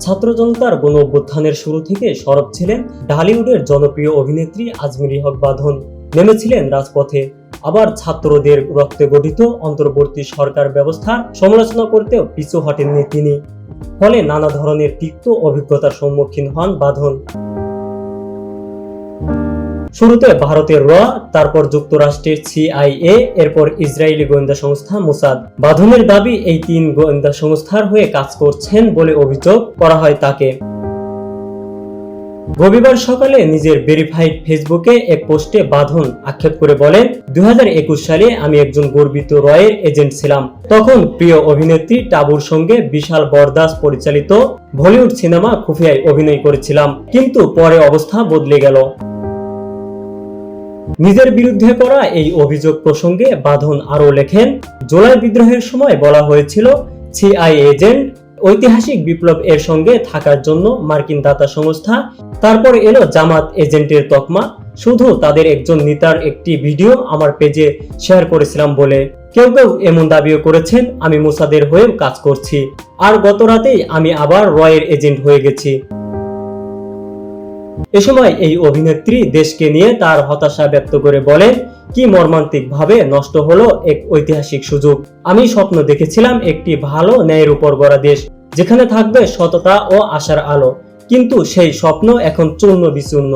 ছাত্র জনতার গণ অভ্যুত্থানের শুরু থেকে সরব ছিলেন ঢালিউডের জনপ্রিয় অভিনেত্রী আজমিরি হক বাঁধন। নেমেছিলেন রাজপথে। আবার ছাত্রদের রক্তে গঠিত অন্তর্বর্তী সরকার ব্যবস্থার সমালোচনা করতেও পিছু হটেননি তিনি। ফলে নানা ধরনের তিক্ত অভিজ্ঞতার সম্মুখীন হন বাঁধন। শুরুতে ভারতের র, তারপর যুক্তরাষ্ট্রের সিআইএ এরপর ইসরায়েলি গোয়েন্দা সংস্থা মোসাদ। বাঁধনের দাবি, এই তিন গোয়েন্দা সংস্থার হয়ে কাজ করছেন বলে অভিযোগ করা হয় তাকে। রবিবার সকালে নিজের ভেরিফাইড ফেসবুকে এক পোস্টে বাঁধন আক্ষেপ করে বলেন দু হাজার একুশ সালে আমি একজন গর্বিত রয়ের এজেন্ট ছিলাম। তখন প্রিয় অভিনেত্রী টাবুর সঙ্গে বিশাল বরদাস পরিচালিত বলিউড সিনেমা খুফিয়ায় অভিনয় করেছিলাম। কিন্তু পরে অবস্থা বদলে গেল। নিজের বিরুদ্ধে করা এই অভিযোগ প্রসঙ্গে বাঁধন আরও লেখেন, জুলাই বিদ্রোহের সময় বলা হয়েছিল, সিআই এজেন্ট ঐতিহাসিক বিপ্লব এর সঙ্গে থাকার জন্য মার্কিন দাতা সংস্থা, তারপর এলো জামাত এজেন্টের তকমা, শুধু তাদের একজন নেতার একটি ভিডিও আমার পেজে শেয়ার করেছিলাম বলে। কেউ কেউ এমন দাবিও করেছেন, আমি মোসাদের হয়েও কাজ করছি। আর গত রাতেই আমি আবার রয়ের এজেন্ট হয়ে গেছি। এ সময় এই অভিনেত্রী দেশকে নিয়ে তার হতাশা ব্যক্ত করে বলেন কি মর্মান্তিক ভাবে নষ্ট হলো এক ঐতিহাসিক সুযোগ। আমি স্বপ্ন দেখেছিলাম একটি ভালো ন্যায়ের উপর গড়া দেশ, যেখানে থাকবে সততা ও আশার আলো। কিন্তু সেই স্বপ্ন এখন চূর্ণ বিচূর্ণ